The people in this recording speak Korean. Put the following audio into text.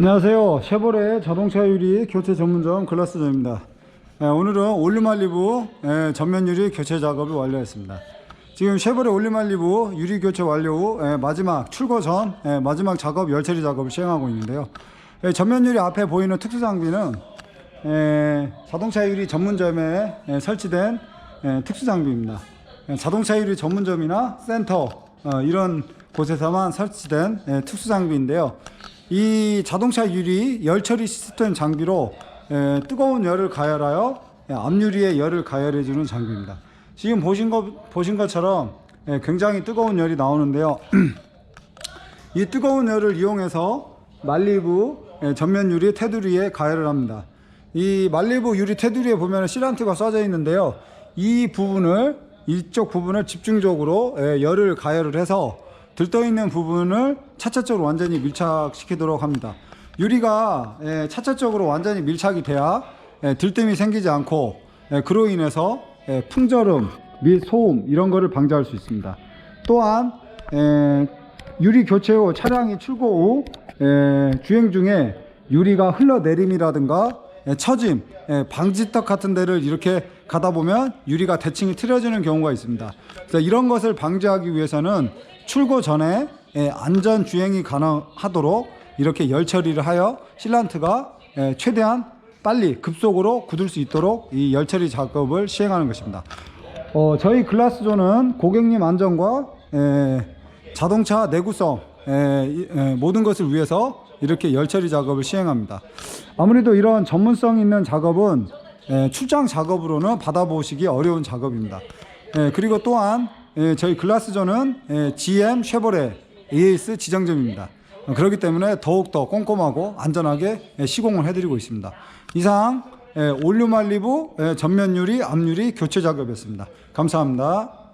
안녕하세요. 쉐보레 자동차 유리 교체 전문점 글라스점입니다. 예, 오늘은 올리말리부 예, 전면 유리 교체 작업을 완료했습니다. 지금 쉐보레 올리말리부 유리 교체 완료 후 예, 마지막 출고 전 예, 마지막 작업 열 처리 작업을 시행하고 있는데요. 예, 전면 유리 앞에 보이는 특수 장비는 예, 자동차 유리 전문점에 예, 설치된 예, 특수 장비입니다. 예, 자동차 유리 전문점이나 센터 어, 이런 곳에서만 설치된 예, 특수 장비인데요. 이 자동차 유리 열 처리 시스템 장비로 예, 뜨거운 열을 가열하여 예, 앞유리에 열을 가열해 주는 장비입니다. 지금 보신 것 보신 것처럼 예, 굉장히 뜨거운 열이 나오는데요. 이 뜨거운 열을 이용해서 말리부 예, 전면 유리 테두리에 가열을 합니다. 이 말리부 유리 테두리에 보면 시란트가 쏴져 있는데요. 이 부분을 이쪽 부분을 집중적으로 예, 열을 가열을 해서 들떠 있는 부분을 차차적으로 완전히 밀착시키도록 합니다. 유리가 예, 차차적으로 완전히 밀착이 돼야 예, 들뜸이 생기지 않고 예, 그로 인해서 예, 풍절음 및 소음 이런 거를 방지할 수 있습니다. 또한 에, 유리 교체 후 차량이 출고 후 에, 주행 중에 유리가 흘러내림이라든가 에, 처짐, 에, 방지턱 같은 데를 이렇게 가다 보면 유리가 대칭이 틀어지는 경우가 있습니다. 이런 것을 방지하기 위해서는 출고 전에 에, 안전 주행이 가능하도록 이렇게 열 처리를 하여 실란트가 에, 최대한 빨리 급속으로 굳을 수 있도록 이 열 처리 작업을 시행하는 것입니다. 어, 저희 글라스존은 고객님 안전과 에, 자동차 내구성 에, 이- 에, 모든 것을 위해서 이렇게 열 처리 작업을 시행합니다. 아무래도 이런 전문성 있는 작업은 에, 출장 작업으로는 받아보시기 어려운 작업입니다. 에, 그리고 또한 에, 저희 글라스존은 에, GM 쉐보레 AS 지정점입니다. 어, 그렇기 때문에 더욱더 꼼꼼하고 안전하게 에, 시공을 해드리고 있습니다. 이상 에, 올류말리부 에, 전면 유리, 앞유리 교체 작업이었습니다. 감사합니다.